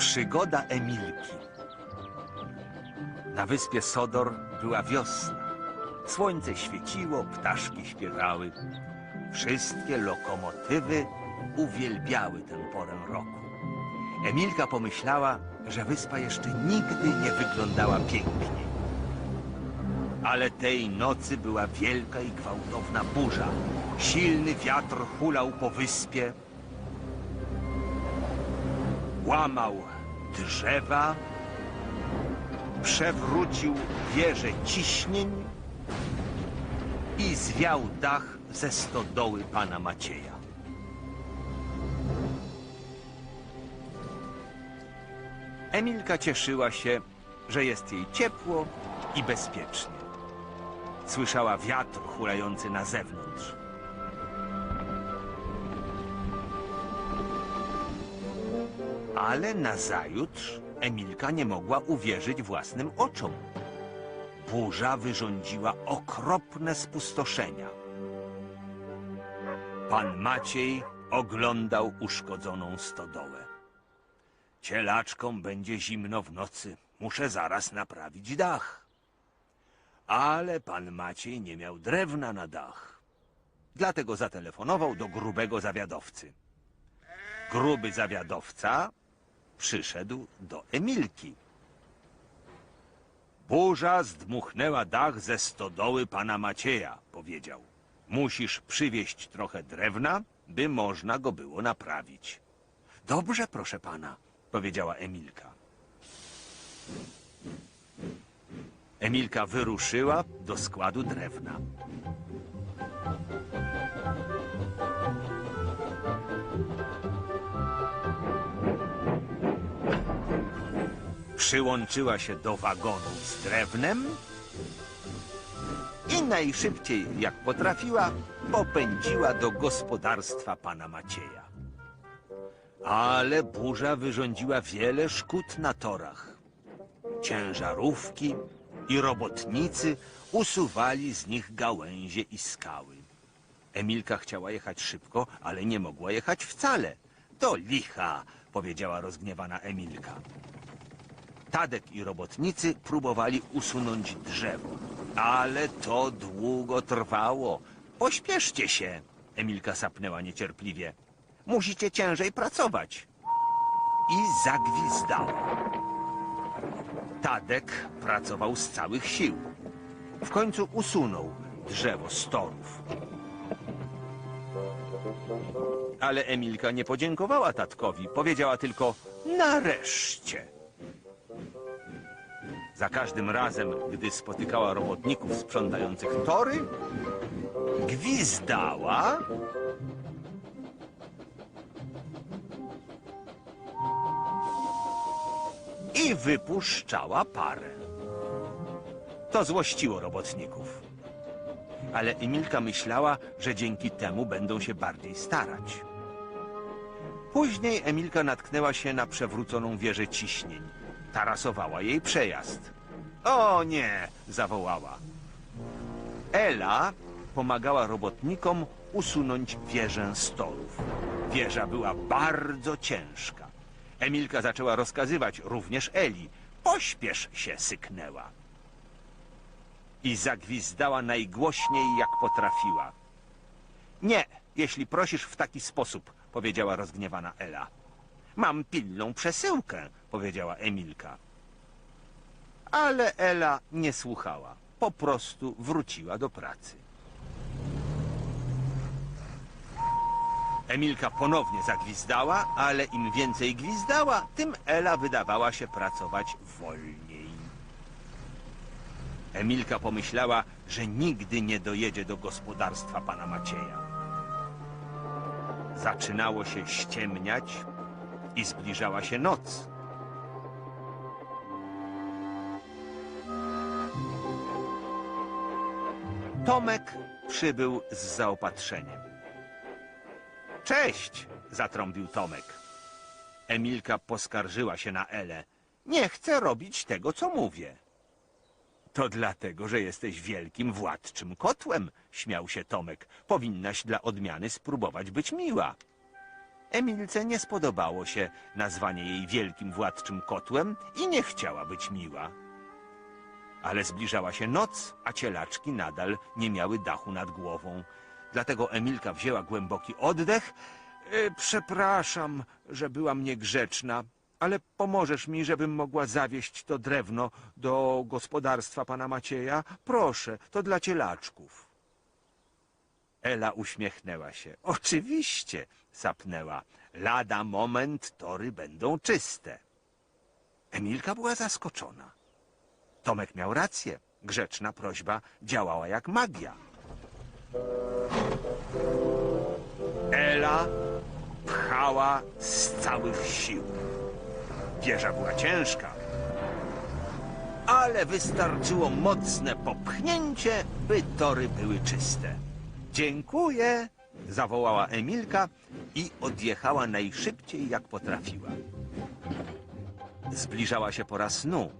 Przygoda Emilki. Na wyspie Sodor była wiosna. Słońce świeciło, ptaszki śpiewały. Wszystkie lokomotywy uwielbiały tę porę roku. Emilka pomyślała, że wyspa jeszcze nigdy nie wyglądała piękniej. Ale tej nocy była wielka i gwałtowna burza. Silny wiatr hulał po wyspie, łamał drzewa, przewrócił wieżę ciśnień i zwiał dach ze stodoły pana Macieja. Emilka cieszyła się, że jest jej ciepło i bezpiecznie. Słyszała wiatr hulający na zewnątrz. Ale nazajutrz Emilka nie mogła uwierzyć własnym oczom. Burza wyrządziła okropne spustoszenia. Pan Maciej oglądał uszkodzoną stodołę. Cielaczkom będzie zimno w nocy. Muszę zaraz naprawić dach. Ale pan Maciej nie miał drewna na dach. Dlatego zatelefonował do grubego zawiadowcy. Gruby zawiadowca przyszedł do Emilki. Burza zdmuchnęła dach ze stodoły pana Macieja, powiedział. Musisz przywieźć trochę drewna, by można go było naprawić. Dobrze, proszę pana, powiedziała Emilka. Emilka wyruszyła do składu drewna. Przyłączyła się do wagonu z drewnem i najszybciej, jak potrafiła, popędziła do gospodarstwa pana Macieja. Ale burza wyrządziła wiele szkód na torach. Ciężarówki i robotnicy usuwali z nich gałęzie i skały. Emilka chciała jechać szybko, ale nie mogła jechać wcale. To licha, powiedziała rozgniewana Emilka. Tadek i robotnicy próbowali usunąć drzewo, ale to długo trwało. Pośpieszcie się, Emilka sapnęła niecierpliwie. Musicie ciężej pracować. I zagwizdała. Tadek pracował z całych sił. W końcu usunął drzewo z torów. Ale Emilka nie podziękowała tatkowi. Powiedziała tylko nareszcie. Za każdym razem, gdy spotykała robotników sprzątających tory, gwizdała i wypuszczała parę. To złościło robotników. Ale Emilka myślała, że dzięki temu będą się bardziej starać. Później Emilka natknęła się na przewróconą wieżę ciśnień. Tarasowała jej przejazd. O nie! zawołała. Ela pomagała robotnikom usunąć wieżę z torów. Wieża była bardzo ciężka. Emilka zaczęła rozkazywać również Eli. Pośpiesz się, syknęła. I zagwizdała najgłośniej, jak potrafiła. Nie, jeśli prosisz w taki sposób, powiedziała rozgniewana Ela. Mam pilną przesyłkę, powiedziała Emilka. Ale Ela nie słuchała. Po prostu wróciła do pracy. Emilka ponownie zagwizdała, ale im więcej gwizdała, tym Ela wydawała się pracować wolniej. Emilka pomyślała, że nigdy nie dojedzie do gospodarstwa pana Macieja. Zaczynało się ściemniać i zbliżała się noc. Tomek przybył z zaopatrzeniem. Cześć, zatrąbił Tomek. Emilka poskarżyła się na Elę. Nie chcę robić tego, co mówię. To dlatego, że jesteś wielkim władczym kotłem, śmiał się Tomek. Powinnaś dla odmiany spróbować być miła. Emilce nie spodobało się nazwanie jej wielkim władczym kotłem i nie chciała być miła. Ale zbliżała się noc, a cielaczki nadal nie miały dachu nad głową. Dlatego Emilka wzięła głęboki oddech. E, przepraszam, że byłam niegrzeczna, ale pomożesz mi, żebym mogła zawieźć to drewno do gospodarstwa pana Macieja? Proszę, to dla cielaczków. Ela uśmiechnęła się. Oczywiście, sapnęła. Lada moment tory będą czyste. Emilka była zaskoczona. Tomek miał rację. Grzeczna prośba działała jak magia. Ela pchała z całych sił. Wieża była ciężka, ale wystarczyło mocne popchnięcie, by tory były czyste. Dziękuję, zawołała Emilka i odjechała najszybciej jak potrafiła. Zbliżała się pora snu.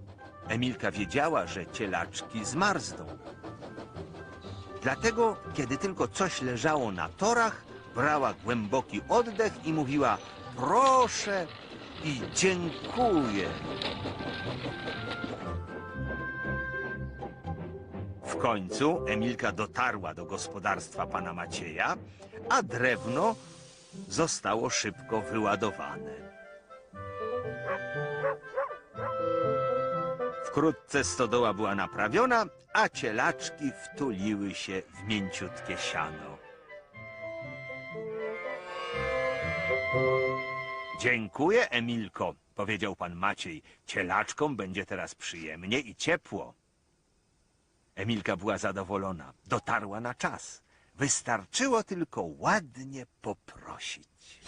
Emilka wiedziała, że cielaczki zmarzną. Dlatego, kiedy tylko coś leżało na torach, brała głęboki oddech i mówiła proszę i dziękuję. Końcu Emilka dotarła do gospodarstwa pana Macieja, a drewno zostało szybko wyładowane. Wkrótce stodoła była naprawiona, a cielaczki wtuliły się w mięciutkie siano. Dziękuję, Emilko, powiedział pan Maciej. Cielaczkom będzie teraz przyjemnie i ciepło. Emilka była zadowolona. Dotarła na czas. Wystarczyło tylko ładnie poprosić.